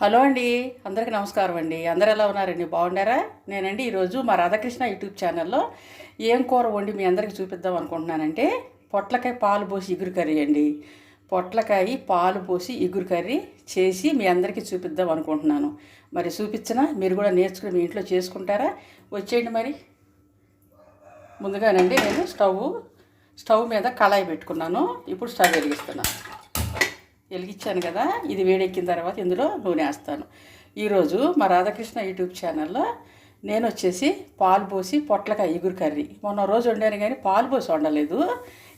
Hello అండి అందరికీ నమస్కారం అండి. అందరు ఎలా ఉన్నారండి బాగున్నారా నేనండి ఈరోజు మా రాధాకృష్ణ యూట్యూబ్ ఛానల్లో ఏం కూర వండి మీ అందరికీ చూపిద్దాం అనుకుంటున్నానంటే పొట్లకాయ పాలు పోసి ఇగురు కర్రీ అండి. పొట్లకాయ పాలు పోసి ఇగురు కర్రీ చేసి మీ అందరికీ చూపిద్దాం అనుకుంటున్నాను. మరి చూపించినా మీరు కూడా నేర్చుకుని మీ ఇంట్లో చేసుకుంటారా? వచ్చేయండి మరి. ముందుగానండి నేను స్టవ్ స్టవ్ మీద కళాయి పెట్టుకున్నాను. ఇప్పుడు స్టవ్ వెలిగిస్తున్నాను. వెలిగించాను కదా ఇది వేడెక్కిన తర్వాత ఇందులో నూనె వేస్తాను. ఈరోజు మా రాధాకృష్ణ యూట్యూబ్ ఛానల్లో నేను వచ్చేసి పాలు పోసి పొట్లకాయ ఇగురు కర్రీ. మొన్న రోజు వండాను కానీ పాలు పోసి వండలేదు.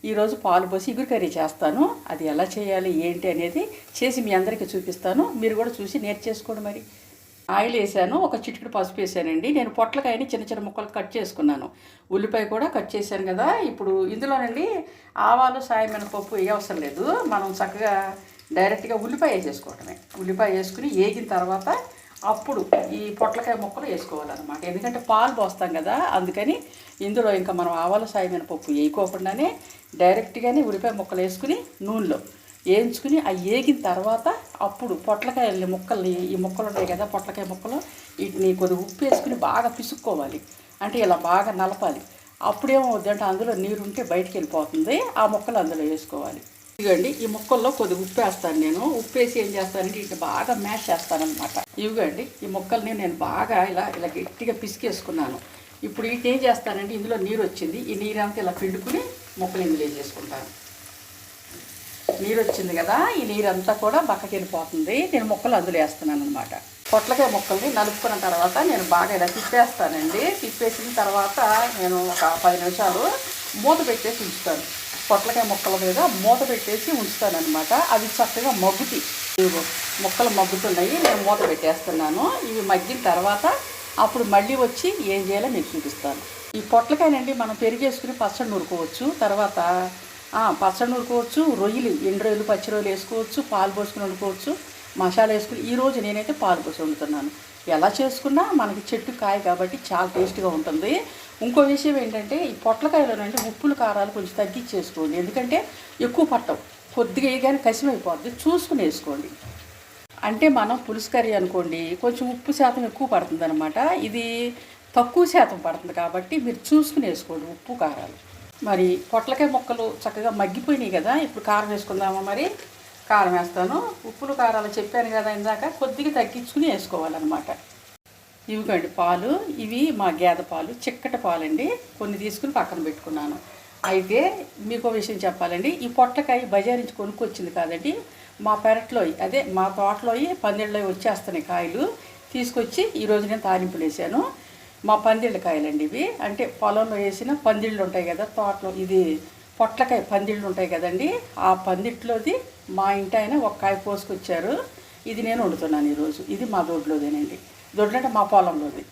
ఈరోజు పాలు పోసి ఇగురు కర్రీ చేస్తాను. అది ఎలా చేయాలి ఏంటి అనేది చేసి మీ అందరికీ చూపిస్తాను. మీరు కూడా చూసి నేర్చేసుకోండి మరి. ఆయిల్ వేసాను ఒక చిటికెడు పసుపు వేసానండి. నేను పొట్లకాయని చిన్న చిన్న ముక్కలు కట్ చేసుకున్నాను. ఉల్లిపాయ కూడా కట్ చేశాను కదా. ఇప్పుడు ఇందులోనండి ఆవాలు సాయం పప్పు ఏ అవసరం లేదు. మనం చక్కగా డైరెక్ట్గా ఉల్లిపాయ వేసేసుకోవటమే. ఉల్లిపాయ వేసుకుని వేగిన తర్వాత అప్పుడు ఈ పొట్లకాయ ముక్కలు వేసుకోవాలన్నమాట. ఎందుకంటే పాలు పోస్తాం కదా అందుకని ఇందులో ఇంకా మనం ఆవాలు సాయమైన పప్పు వేయకోకుండానే డైరెక్ట్గానే ఉల్లిపాయ ముక్కలు వేసుకుని నూనెలో వేయించుకుని అవి వేగిన తర్వాత అప్పుడు పొట్లకాయల్ని ముక్కల్ని ఈ ముక్కలు ఉంటాయి కదా పొట్లకాయ ముక్కలు వీటిని కొద్దిగా ఉప్పు వేసుకుని బాగా పిసుక్కోవాలి. అంటే ఇలా బాగా నలపాలి. అప్పుడేమవుద్దంటే అందులో నీరు ఉంటే బయటికి వెళ్ళిపోతుంది ఆ ముక్కలు అందులో వేసుకోవాలి. ఇదిగోండి ఈ ముక్కల్లో కొద్దిగా ఉప్పు వేస్తాను నేను. ఉప్పు వేసి ఏం చేస్తానంటే ఇట్లా బాగా మ్యాష్ చేస్తానమాట ఇవిగోండి ఈ ముక్కల్ని నేను బాగా ఇలా ఇలా గట్టిగా పిసికేసుకున్నాను. ఇప్పుడు వీటి ఏం చేస్తానంటే ఇందులో నీరు వచ్చింది. ఈ నీరు అంతా ఇలా పిండుకుని ముక్కలు ఇందులో వేసేసుకుంటాను. నీరు వచ్చింది కదా ఈ నీరంతా కూడా బక్కకి వెళ్ళిపోతుంది. నేను ముక్కలు అందులో వేస్తున్నాను అనమాట పొట్లకాయ ముక్కల్ని నలుపుకున్న తర్వాత నేను బాగా ఇలా తిప్పేస్తానండి. తిప్పేసిన తర్వాత నేను ఒక పది నిమిషాలు మూత పెట్టేసి ఉంచుతాను. పొట్లకాయ ముక్కల మీద మూత పెట్టేసి ఉంచుతాను అవి చక్కగా మగ్గుతాయి. ముక్కలు మగ్గుతున్నాయి. నేను మూత పెట్టేస్తున్నాను. ఇవి మగ్గిన తర్వాత అప్పుడు మళ్ళీ వచ్చి ఏం చేయాలో మీకు చూపిస్తాను. ఈ పొట్లకాయనండి మనం పెరిగేసుకుని పచ్చడి నూరుకోవచ్చు. తర్వాత పచ్చడి నూరుకోవచ్చు. రొయ్యలు ఎండు రొయ్యలు పచ్చి రొయ్యలు వేసుకోవచ్చు. పాలు పోసుకుని వండుకోవచ్చు. మసాలా వేసుకుని ఈరోజు నేనైతే పాలు పోసి వండుతున్నాను. ఎలా చేసుకున్నా మనకి చెట్టు కాయ కాబట్టి చాలా టేస్ట్గా ఉంటుంది. ఇంకో విషయం ఏంటంటే ఈ పొట్లకాయలోనంటే ఉప్పులు కారాలు కొంచెం తగ్గించేసుకోండి. ఎందుకంటే ఎక్కువ పట్టవు. కొద్దిగా వేయగానే కసిమైపోద్ది. చూసుకుని వేసుకోండి. అంటే మనం పులుసు కర్రీ అనుకోండి కొంచెం ఉప్పు శాతం ఎక్కువ పడుతుంది అనమాట ఇది తక్కువ శాతం పడుతుంది కాబట్టి మీరు చూసుకుని వేసుకోండి ఉప్పు కారాలు. మరి పొట్లకాయ ముక్కలు చక్కగా మగ్గిపోయినాయి కదా ఇప్పుడు కారం వేసుకుందామా మరి? కారం వేస్తాను. ఉప్పులు కారాలు చెప్పాను కదా ఇందాక కొద్దిగా తగ్గించుకుని వేసుకోవాలన్నమాట. ఇవిగోండి పాలు. ఇవి మా గేదె పాలు చిక్కటి పాలండి. కొన్ని తీసుకుని పక్కన పెట్టుకున్నాను. అయితే మీకు విషయం చెప్పాలండి. ఈ పొట్లకాయ బజార్ నుంచి కొనుక్కొచ్చింది కాదండి. మా పెరట్లో అదే మా తోటలో పందిళ్ళలో వచ్చేస్తున్నాయి కాయలు. తీసుకొచ్చి ఈరోజు నేను తాలింపులు వేసాను. మా పందిళ్ళ కాయలండి ఇవి. అంటే పొలంలో వేసిన పందిళ్ళు ఉంటాయి కదా తోటలో ఇది పొట్లకాయ పందిళ్ళు ఉంటాయి కదండి. ఆ పందిట్లోది మా ఇంటి ఆయన ఒక కాయ కోసుకొచ్చారు. ఇది నేను వండుతున్నాను ఈరోజు ఇది మా దొడ్లోదేనండి. దొడ్లు అంటే మా పొలంలోది.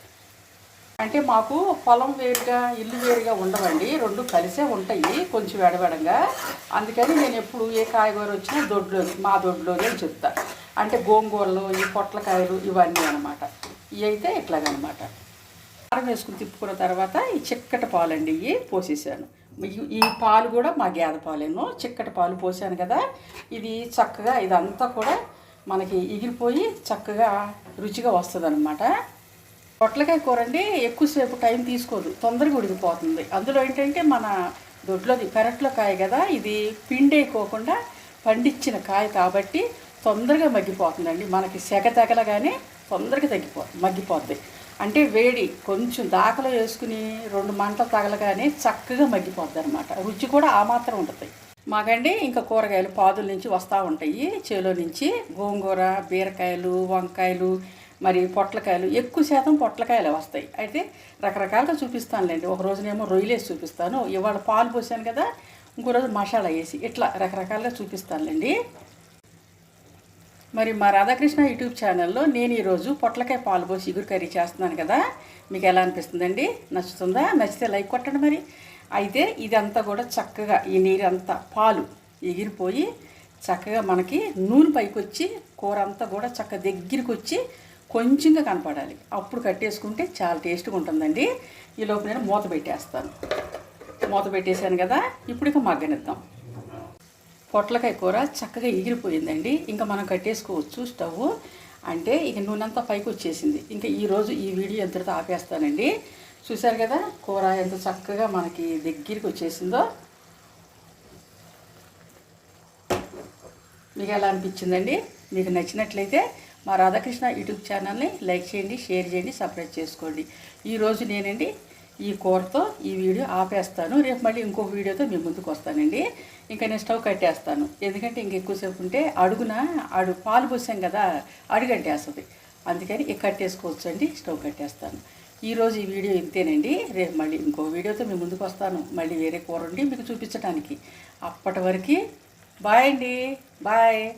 అంటే మాకు పొలం వేరుగా ఇల్లు వేరుగా ఉండవండి. రెండు కలిసే ఉంటాయి కొంచెం ఎడబెడంగా అందుకని నేను ఎప్పుడు ఏ కాయగూర వచ్చినా దొడ్లో మా దొడ్లోనే అని చెప్తా. అంటే గోంగూరలు ఈ పొట్లకాయలు ఇవన్నీ అనమాట ఇవి అయితే ఇట్లాగనమాట కారం వేసుకుని తిప్పుకున్న తర్వాత ఈ చిక్కటి పాలండి ఇవి పోసేసాను. ఈ- ఈ పాలు కూడా మా గేదె పాలేను చిక్కటి పాలు పోసాను కదా. ఇది చక్కగా ఇదంతా కూడా మనకి ఎగిరిపోయి చక్కగా రుచిగా వస్తుంది అనమాట పొట్లకాయ కూర అండి ఎక్కువసేపు టైం తీసుకోదు తొందరగా ఉడికిపోతుంది. అందులో ఏంటంటే మన దొడ్లోది పెరట్లో కాయ కదా ఇది పిండేయకోకుండా పండించిన కాయ కాబట్టి తొందరగా మగ్గిపోతుందండి. మనకి సెగ తెగలగానే తొందరగా తగ్గిపో మగ్గిపోద్ది. అంటే వేడి కొంచెం దాకలో వేసుకుని రెండు మంటలు తగలగానే చక్కగా మగ్గిపోద్ది అనమాట రుచి కూడా ఆ మాత్రం ఉంటుంది. మాకండి ఇంకా కూరగాయలు పాదుల నుంచి వస్తూ ఉంటాయి. చేలో నుంచి గోంగూర బీరకాయలు వంకాయలు మరి పొట్లకాయలు ఎక్కువ శాతం పొట్లకాయలు వస్తాయి. అయితే రకరకాలుగా చూపిస్తానులేండి. ఒక రోజునేమో రొయ్యలేసి చూపిస్తాను. ఇవాళ పాలు పోసాను కదా ఇంకో రోజు మసాలా వేసి ఇట్లా రకరకాలుగా చూపిస్తానులేండి. మరి మా రాధాకృష్ణ యూట్యూబ్ ఛానల్లో నేను ఈరోజు పొట్లకాయ పాలు పోసి ఇగురు కర్రీ చేస్తున్నాను కదా మీకు ఎలా అనిపిస్తుందండి? నచ్చుతుందా? నచ్చితే లైక్ కొట్టండి మరి. అయితే ఇదంతా కూడా చక్కగా ఈ నీరంతా పాలు ఎగిరిపోయి చక్కగా మనకి నూనె పైకి వచ్చి కూర అంతా కూడా చక్కగా దగ్గరికి వచ్చి కొంచెంగా కనపడాలి. అప్పుడు కట్టేసుకుంటే చాలా టేస్ట్గా ఉంటుందండి. ఈ లోపు నేను మూత పెట్టేస్తాను. మూత పెట్టేశాను కదా ఇప్పుడు ఇక మగ్గనిద్దాం. పొట్లకాయ కూర చక్కగా ఎగిరిపోయిందండి. ఇంకా మనం కట్టేసుకోవచ్చు స్టవ్ అంటే ఇక నూనె అంతా పైకి వచ్చేసింది ఇంకా ఈరోజు ఈ వీడియో ఎంతటితో ఆపేస్తానండి. చూశారు కదా? కూర ఎంత చక్కగా మనకి దగ్గరికి వచ్చేసిందో. మీకు ఎలా అనిపించిందండి? మీకు నచ్చినట్లయితే మా రాధాకృష్ణ యూట్యూబ్ ఛానల్ని లైక్ చేయండి షేర్ చేయండి సబ్స్క్రైబ్ చేసుకోండి. ఈరోజు నేనండి ఈ కూరతో ఈ వీడియో ఆపేస్తాను. రేపు మళ్ళీ ఇంకొక వీడియోతో మీ ముందుకు వస్తానండి. ఇంకా నేను స్టవ్ కట్టేస్తాను. ఎందుకంటే ఇంక ఎక్కువసేపు ఉంటే అడుగున అడు పాలు పోసాం కదా అడుగంటేస్తుంది. అందుకని ఇక కట్టేసుకోవచ్చు అండి స్టవ్ కట్టేస్తాను. ఈరోజు ఈ వీడియో ఇంతేనండి. రేపు మళ్ళీ ఇంకో వీడియోతో మీ ముందుకు వస్తాను. మళ్ళీ వేరే కూర ఉండి మీకు చూపించడానికి అప్పటి వరకు బాయ్ అండి. బాయ్.